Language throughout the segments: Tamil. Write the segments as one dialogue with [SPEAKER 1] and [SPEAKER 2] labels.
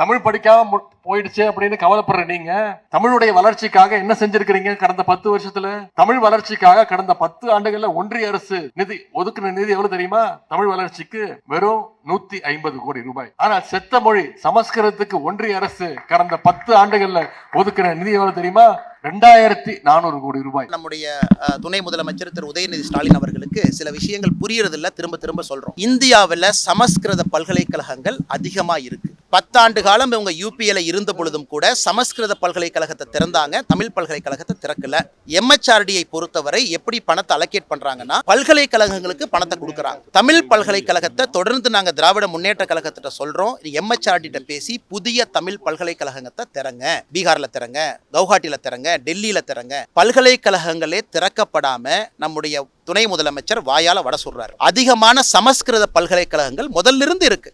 [SPEAKER 1] தமிழ் படிக்காம போயிடுச்சு அப்படின்னு கவலைப்படுற நீங்க? தமிழுடைய வளர்ச்சிக்காக என்ன செஞ்சிருக்கிறீங்க கடந்த பத்து வருஷத்துல? தமிழ் வளர்ச்சிக்காக கடந்த பத்து ஆண்டுகள்ல ஒன்றிய அரசு நிதி ஒதுக்குன நிதி எவ்வளவு தெரியுமா? தமிழ் வளர்ச்சிக்கு வெறும் நூத்தி ஐம்பது கோடி ரூபாய். ஆனா செத்த மொழி சமஸ்கிருதத்துக்கு ஒன்றிய அரசு கடந்த பத்து ஆண்டுகள்ல ஒதுக்குன நிதி எவ்வளவு தெரியுமா? ரெண்டாயிரத்தி நானூறு கோடி ரூபாய்.
[SPEAKER 2] நம்முடைய துணை முதலமைச்சர் திரு உதயநிதி ஸ்டாலின் அவர்களுக்கு சில விஷயங்கள் புரியறதில்ல திரும்ப திரும்ப சொல்றோம். இந்தியாவில் சமஸ்கிருத பல்கலைக்கழகங்கள் அதிகமா இருக்கு. பத்தாண்டு காலம் இவங்க யூபிஎல இருந்த பொழுதும் கூட சமஸ்கிருத பல்கலைக்கழகத்தை திறந்தாங்க. தமிழ் பல்கலைக்கழகத்தை திறக்கல. எம்எச்ஆர்டியை பொறுத்தவரை எப்படி பணத்தை அலோகேட் பண்றாங்கன்னா பல்கலைக்கழகங்களுக்கு பணத்தை கொடுக்குறாங்க. தமிழ் பல்கலைக்கழகத்தை தொடர்ந்து நாங்கள் திராவிட முன்னேற்ற கழகத்திட்ட சொல்றோம். எம்எச்ஆர்டிட்ட பேசி புதிய தமிழ் பல்கலைக்கழகத்தை திறங்க. பீகார்ல திறங்க கவுஹாட்டியில திறங்க டெல்லியில திறங்க. பல்கலைக்கழகங்களே திறக்கப்படாம நம்முடைய துணை முதலமைச்சர் வாயால வட சொல்றாரு. அதிகமான சமஸ்கிருத பல்கலைக்கழகங்கள் முதல்ல இருந்து இருக்கு.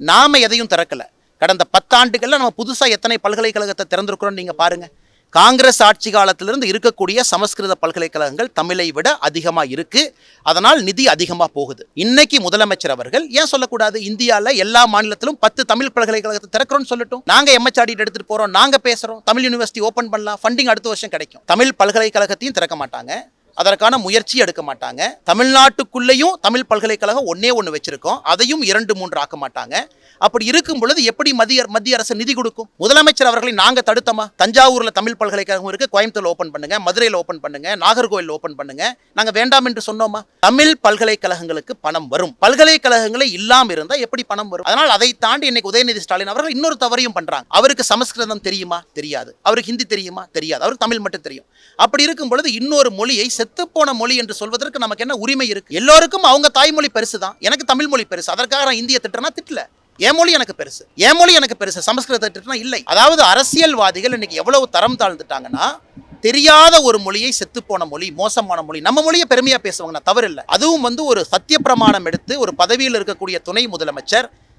[SPEAKER 2] நாம் எதையும் திறக்கல. கடந்த பத்தாண்டுகளில் நம்ம புதுசாக எத்தனை பல்கலைக்கழகத்தை திறந்திருக்கிறோம் நீங்கள் பாருங்கள் காங்கிரஸ் ஆட்சி காலத்திலிருந்து இருக்கக்கூடிய சமஸ்கிருத பல்கலைக்கழகங்கள் தமிழை விட அதிகமாக இருக்குது அதனால் நிதி அதிகமாக போகுது. இன்னைக்கு முதலமைச்சர் அவர்கள் ஏன் சொல்லக்கூடாது? இந்தியாவில் எல்லா மாநிலத்திலும் பத்து தமிழ் பல்கலைக்கழகத்தை திறக்கிறோம்னு சொல்லட்டும். நாங்கள் எம்ஹெச்ஆடி எடுத்துகிட்டு போகிறோம் நாங்கள் பேசுகிறோம் தமிழ் யூனிவர்சிட்டி ஓப்பன் பண்ணலாம். ஃபண்டிங் அடுத்த வருஷம் கிடைக்கும். தமிழ் பல்கலைக்கழகத்தையும் திறக்க மாட்டாங்க. அதற்கான முயற்சி எடுக்க மாட்டாங்க. தமிழ்நாட்டுக்குள்ளேயும் தமிழ் பல்கலைக்கழகம் ஒன்னே ஒன்று வச்சிருக்கோம். அதையும் இரண்டு மூன்று ஆக்க மாட்டாங்க. அப்படி இருக்கும் பொழுது எப்படி மத்திய மத்திய அரசு நிதி கொடுக்கும்? முதலமைச்சர் அவர்களை நாங்கள் தடுத்தோமா? தஞ்சாவூரில் தமிழ் பல்கலைக்கழகம் இருக்கு. கோயம்புத்தூர் ஓப்பன் பண்ணுங்க. மதுரையில் ஓப்பன் பண்ணுங்க. நாகர்கோவில் ஓப்பன் பண்ணுங்க. நாங்கள் வேண்டாம் என்று சொன்னோமா? தமிழ் பல்கலைக்கழகங்களுக்கு பணம் வரும். பல்கலைக்கழகங்களே இல்லாமல் இருந்தால் எப்படி பணம் வரும்? அதனால் அதை தாண்டி இன்னைக்கு உதயநிதி ஸ்டாலின் அவர்கள் இன்னொரு தவறையும் பண்றாங்க. அவருக்கு சமஸ்கிருதம் தெரியுமா? தெரியாது. அவருக்கு ஹிந்தி தெரியுமா? தெரியாது. அவருக்கு தமிழ் மட்டும் தெரியும். அப்படி இருக்கும் பொழுது இன்னொரு மொழியை செத்துப்போன மொழி என்று சொல்வதற்கு நமக்கு என்ன உரிமை இருக்கு? எல்லோருக்கும் அவங்க தாய்மொழி பெருசு தான் எனக்கு தமிழ் மொழி பெருசு. அதற்காக நான் இந்திய திட்டனா திட்டல. என் மொழி எனக்கு பெருசு. என் மொழி எனக்கு பெருசு. சமஸ்கிருத திட்டம்னா இல்லை. அதாவது அரசியல்வாதிகள் இன்னைக்கு எவ்வளவு தரம் தாழ்ந்துட்டாங்கன்னா தெரியாத ஒரு மொழியை செத்துப்போன மொழி மோசமான மொழி நம்ம மொழியை பெருமையா பேசுவாங்க நான் தவறு இல்லை அதுவும் வந்து ஒரு சத்திய பிரமாணம் எடுத்து ஒரு பதவியில் இருக்கக்கூடிய துணை முதலமைச்சர்